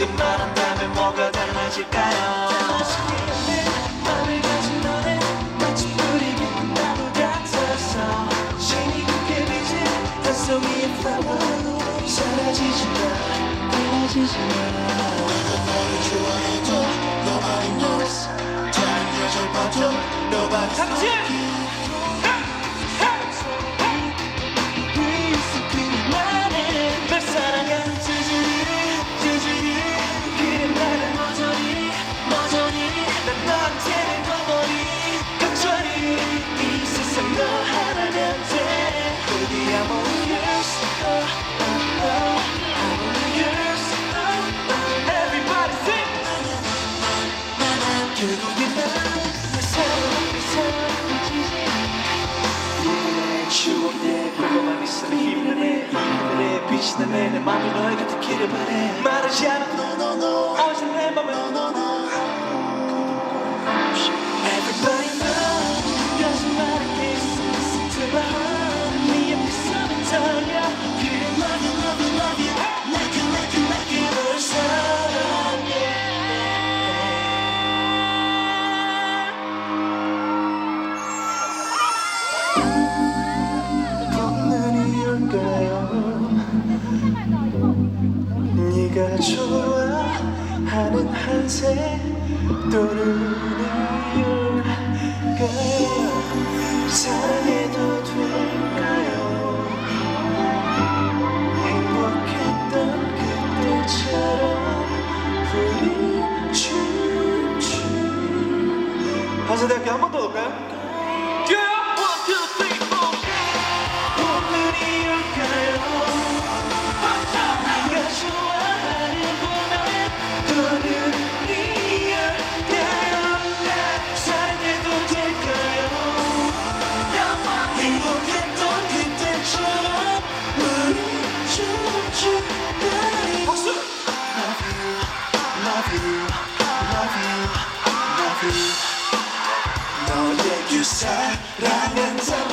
지금 말한다면 뭐가 달라질까요 맘을 가진 너네 마치 불이 깊은 나무 같아서 신이 굳게 비친 한송 위의 flower 사라지지 마 달라지지 마 너를 좋아해도 nobody knows 다른 여자 봐도 nobody knows 널 이들의 빛이 나네 내 맘이 곁에 길을 바래 말하지 않아 no, no, no. 어제 내 맘에 no, no, no. 좋아하는 한색 또는 이유일까요 사랑해도 될까요 행복했던 그때처럼 우리 춤추 한세 대학교 한 번 더 올까요? 뛰어요! เธอรักนั้นเธอ